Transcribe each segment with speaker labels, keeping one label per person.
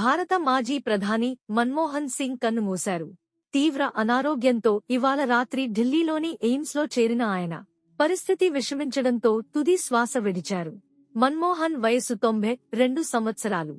Speaker 1: భారత మాజీ ప్రధాని మన్మోహన్ సింగ్ కన్నుమూశారు. తీవ్ర అనారోగ్యంతో ఇవాళ రాత్రి ఢిల్లీలోని ఎయిమ్స్లో చేరిన ఆయన. పరిస్థితి విషమించడంతో తుది శ్వాస విడిచారు. మన్మోహన్ వయసు తొంభై రెండు సంవత్సరాలు.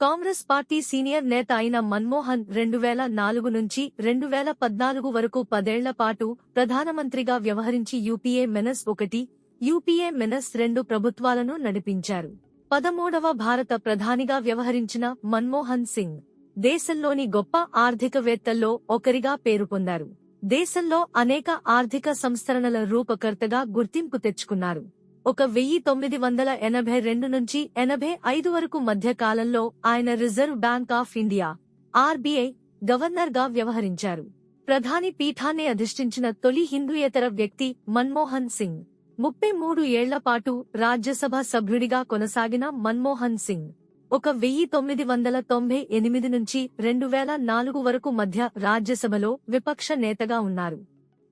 Speaker 1: కాంగ్రెస్ పార్టీ సీనియర్ నేత అయిన మన్మోహన్ రెండు వేల నాలుగు నుంచి రెండు వేల పద్నాలుగు వరకు పదేళ్ళ పాటు ప్రధానమంత్రిగా వ్యవహరించి యూపీఏ మెనస్ ఒకటి యూపీఏ మెనస్ రెండు ప్రభుత్వాలను నడిపించారు. పదమూడవ భారత ప్రధానిగా వ్యవహరించిన మన్మోహన్ సింగ్ దేశంలోని గొప్ప ఆర్థికవేత్తల్లో ఒకరిగా పేరు పొందారు. దేశంలో అనేక ఆర్థిక సంస్కరణల రూపకర్తగా గుర్తింపు తెచ్చుకున్నారు. ఒక వెయ్యి తొమ్మిది వందల ఎనభై రెండు నుంచి ఎనభై ఐదు వరకు మధ్య కాలంలో ఆయన Reserve Bank of India RBI గవర్నర్గా వ్యవహరించారు. ప్రధాని పీఠాన్ని అధిష్ఠించిన తొలి హిందూయేతర వ్యక్తి మన్మోహన్ సింగ్ ముప్పై మూడు ఏళ్ళపాటు రాజ్యసభ సభ్యుడిగా కొనసాగిన మన్మోహన్ సింగ్ ఒక వెయ్యి తొమ్మిది వందల తొంభై ఎనిమిది నుంచి రెండు వేల నాలుగు వరకు మధ్య రాజ్యసభలో విపక్ష నేతగా ఉన్నారు.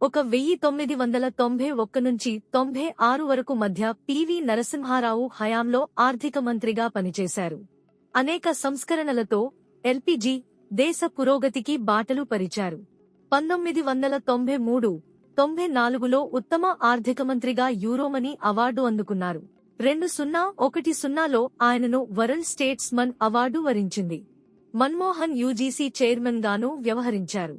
Speaker 1: ఒక వెయ్యి తొమ్మిది వందల తొంభై ఒక్క నుంచి తొంభై ఆరు వరకు మధ్య పివి నరసింహారావు హయాంలో ఆర్థిక మంత్రిగా పనిచేశారు. అనేక సంస్కరణలతో ఎల్పిజి దేశ పురోగతికి బాటలు పరిచారు. పంతొమ్మిది వందల తొంభై మూడు తొంభై నాలుగులో ఉత్తమ ఆర్థిక మంత్రిగా యూరోమనీ అవార్డు అందుకున్నారు. రెండు సున్నా ఒకటి సున్నాలో ఆయనను వరల్డ్ స్టేట్స్ మన్ అవార్డు వరించింది. మన్మోహన్ యూజీసీ చైర్మన్ గాను వ్యవహరించారు.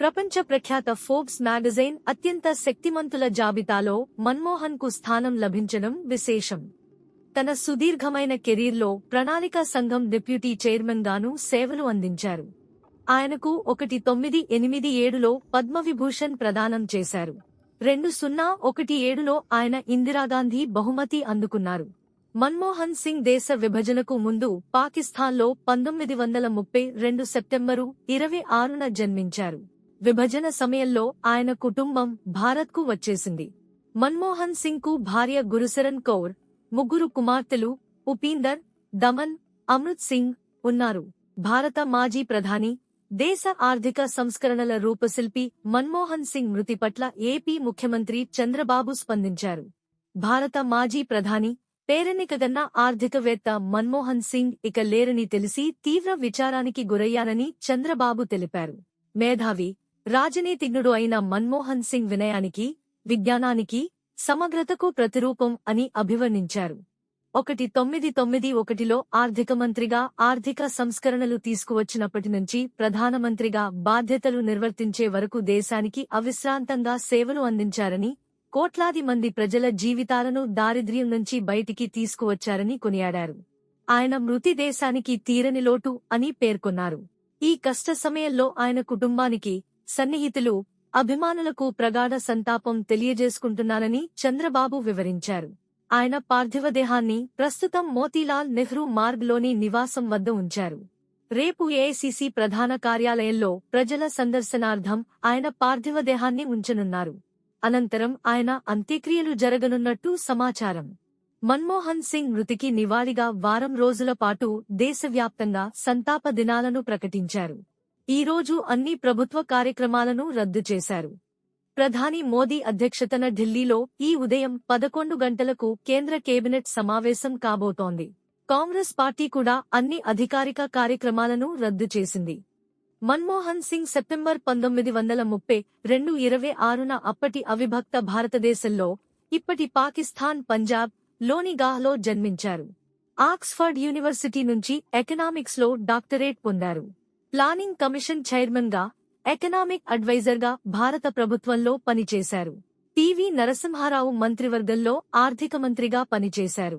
Speaker 1: ప్రపంచ ప్రఖ్యాత ఫోర్బ్స్ మ్యాగజైన్ అత్యంత శక్తిమంతుల జాబితాలో మన్మోహన్కు స్థానం లభించడం విశేషం. తన సుదీర్ఘమైన కెరీర్లో ప్రణాళికా సంఘం డిప్యూటీ చైర్మన్ గాను సేవలు అందించారు. ఆయనకు ఒకటి తొమ్మిది ఎనిమిది ఏడులో పద్మవిభూషణ్ ప్రదానం చేశారు. రెండు సున్నా ఒకటి ఏడులో ఆయన ఇందిరాగాంధీ బహుమతి అందుకున్నారు. మన్మోహన్ సింగ్ దేశ విభజనకు ముందు పాకిస్తాన్లో పంతొమ్మిది వందల ముప్పై రెండు సెప్టెంబరు ఇరవై ఆరున జన్మించారు. విభజన సమయంలో ఆయన కుటుంబం భారత్కు వచ్చేసింది. మన్మోహన్ సింగ్కు భార్య గురుసరన్ కౌర్ ముగ్గురు కుమార్తెలు ఉపీందర్ దమన్ అమృత్ సింగ్ ఉన్నారు. భారత మాజీ ప్రధాని దేశ ఆర్థిక సంస్కరణల రూపశిల్పి మన్మోహన్ సింగ్ మృతి పట్ల ఏపీ ముఖ్యమంత్రి చంద్రబాబు స్పందించారు. భారత మాజీ ప్రధాని పేరెన్నికగన్న ఆర్థికవేత్త మన్మోహన్ సింగ్ ఇక లేరని తెలిసి తీవ్ర విచారానికి గురయ్యానని చంద్రబాబు తెలిపారు. మేధావి రాజనీతిజ్ఞుడు అయిన మన్మోహన్ సింగ్ వినయానికి విజ్ఞానానికి సమగ్రతకు ప్రతిరూపం అని అభివర్ణించారు. ఒకటి తొమ్మిది తొమ్మిది ఒకటిలో ఆర్థిక మంత్రిగా ఆర్థిక సంస్కరణలు తీసుకువచ్చినప్పటి నుంచి ప్రధానమంత్రిగా బాధ్యతలు నిర్వర్తించే వరకు దేశానికి అవిశ్రాంతంగా సేవలు అందించారని కోట్లాది మంది ప్రజల జీవితాలను దారిద్ర్యం నుంచి బయటికి తీసుకువచ్చారని కొనియాడారు. ఆయన మృతి దేశానికి తీరని లోటు అని పేర్కొన్నారు. ఈ కష్ట సమయంలో ఆయన కుటుంబానికి సన్నిహితులు అభిమానులకు ప్రగాఢ సంతాపం తెలియజేసుకుంటున్నానని చంద్రబాబు వివరించారు. ఆయన పార్థివదేహాన్ని ప్రస్తుతం మోతీలాల్ నెహ్రూ మార్గ్లోని నివాసం వద్ద ఉంచారు. రేపు ఏఐసిసి ప్రధాన కార్యాలయంలో ప్రజల సందర్శనార్థం ఆయన పార్థివదేహాన్ని ఉంచనున్నారు. అనంతరం ఆయన అంత్యక్రియలు జరగనున్నట్టు సమాచారం. మన్మోహన్ సింగ్ మృతికి నివాళిగా వారం రోజుల పాటు దేశవ్యాప్తంగా సంతాప దినాలను ప్రకటించారు. ఈ రోజు అన్ని ప్రభుత్వ కార్యక్రమాలను రద్దు చేశారు. ప్రధాని మోదీ అధ్యక్షతన ఢిల్లీలో ఈ ఉదయం పదకొండు గంటలకు కేంద్ర కేబినెట్ సమావేశం కాబోతోంది. కాంగ్రెస్ పార్టీ కూడా అన్ని అధికారిక కార్యక్రమాలను రద్దు చేసింది. మన్మోహన్ సింగ్ సెప్టెంబర్ పంతొమ్మిది వందల ముప్పై రెండు ఇరవై ఆరున అప్పటి అవిభక్త భారతదేశంలో ఇప్పటి పాకిస్తాన్ పంజాబ్ లోనిగాహ్లో జన్మించారు. ఆక్స్ఫర్డ్ యూనివర్సిటీ నుంచి ఎకనామిక్స్లో డాక్టరేట్ పొందారు. ప్లానింగ్ కమిషన్ చైర్మన్గా ఎకనామిక్ అడ్వైజర్గా భారత ప్రభుత్వంలో పనిచేశారు. పివి నరసింహారావు మంత్రివర్గంలో ఆర్థిక మంత్రిగా పనిచేశారు.